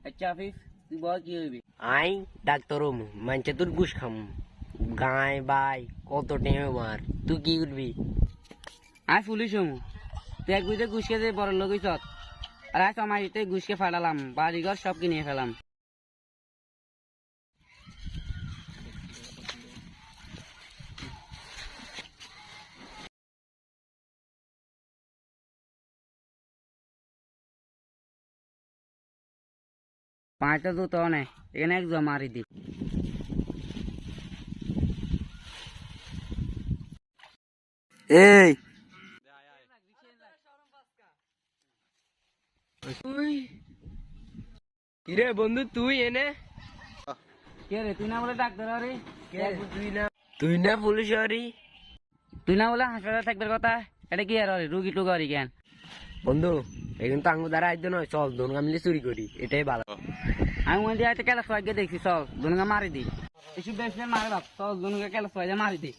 আচ্ছা আফিফ তুই বল কি হইবি আই ডাক্তার মানছে তোর ঘুষ খাম গায় বাই কত টেমে মার তুই কি করবি আই পুলিশ হম তুই এক বুঝতে ঘুষকে যে বড় লোক হইছ আর আজ আমার ঘুষকে ফাটালাম বাড়িঘর সব কিনে ফেলাম পাঁচটা তো নেই এখানে এক জমা মারি দি এই। কিরে বন্ধু তুই এনে? কে রে তুই না বলে ডাক্তার আরে তুই না তুই না পুলিশ হরি তুই না বলে হাসপাতালে থাকবার কথা? এটা কি আর? রুগী টুগি কেন? বন্ধু এখন তো আঙ্গু দ্বারা আইতো নয়, চল দোন মিলে চুরি করি, এটাই ভালো। আমি মধ্যে দিয়ে কেলা সোয়াগে দেখছি, চল দুনুকে মারি দি। এসব বেশি মারে বাপ, চল দুনুকে কেলা সোয়াগে মারি দি।